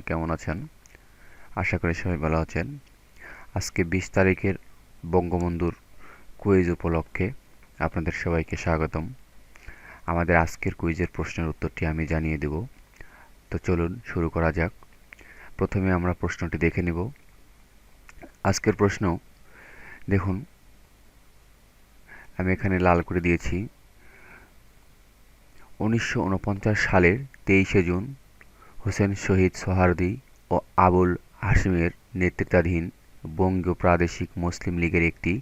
কেমন আছেন? আশা করি সবাই ভালো আছেন। আজকে বিশ তারিখের বঙ্গবন্ধুর কুইজ উপলক্ষে আপনাদের সবাইকে স্বাগতম। আমাদের আজকের কুইজের প্রশ্নের উত্তরটি আমি জানিয়ে দেব। তো চলুন শুরু করা যাক। প্রথমে আমরা প্রশ্নটি দেখে নিব। আজকের প্রশ্ন, দেখুন, আমি এখানে লাল করে দিয়েছি। উনিশশো ঊনপঞ্চাশ সালের তেইশে জুন হোসেন শহীদ সোহারদি ও আবুল হাশিমের নেতৃত্বাধীন বঙ্গীয় প্রাদেশিক মুসলিম লীগের একটি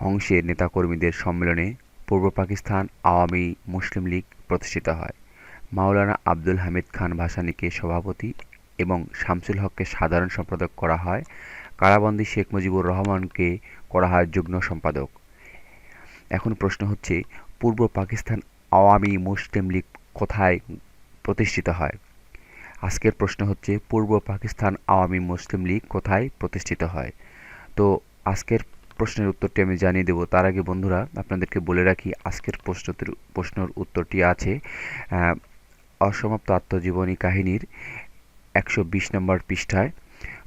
অংশের নেতাকর্মীদের সম্মেলনে পূর্ব পাকিস্তান আওয়ামী মুসলিম লীগ প্রতিষ্ঠিত হয়। মাওলানা আব্দুল হামিদ খান ভাসানীকে সভাপতি এবং শামসুল হককে সাধারণ সম্পাদক করা হয়। কারাবন্দী শেখ মুজিবুর রহমানকে করা হয় যুগ্ম সম্পাদক। এখন প্রশ্ন হচ্ছে, পূর্ব পাকিস্তান আওয়ামী মুসলিম লীগ কোথায় প্রতিষ্ঠিত হয়? আজকের প্রশ্ন হচ্ছে, পূর্ব পাকিস্তান আওয়ামী মুসলিম লীগ কোথায় প্রতিষ্ঠিত হয়? তো আজকের প্রশ্নের উত্তরটি আমি জানিয়ে দেব। তার আগে বন্ধুরা, আপনাদেরকে বলে রাখি, আজকের প্রশ্নটির, প্রশ্নের উত্তরটি আছে অসমাপ্ত আত্মজীবনী কাহিনীর একশো বিশ নম্বর পৃষ্ঠায়।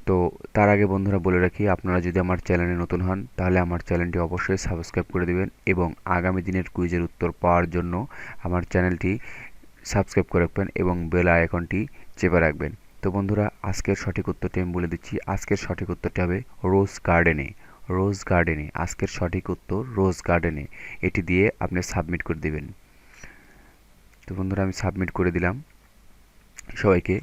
তো তার আগে বন্ধুরা বলে রাখি, আপনারা যদি আমার চ্যানেলে নতুন হন, তাহলে আমার চ্যানেলটি অবশ্যই সাবস্ক্রাইব করে দেবেন এবং আগামী দিনের কুইজের উত্তর পাওয়ার জন্য আমার চ্যানেলটি সাবস্ক্রাইব করে রাখবেন এবং বেল আইকনটি চেপে রাখবেন। তো বন্ধুরা, আজকের সঠিক উত্তরটি আমি বলে দিচ্ছি। আজকের সঠিক উত্তরটি হবে রোজ গার্ডেনে। রোজ গার্ডেনে। আজকের সঠিক উত্তর রোজ গার্ডেনে। এটি দিয়ে আপনি সাবমিট করে দিবেন। তো বন্ধুরা, আমি সাবমিট করে দিলাম। সবাইকে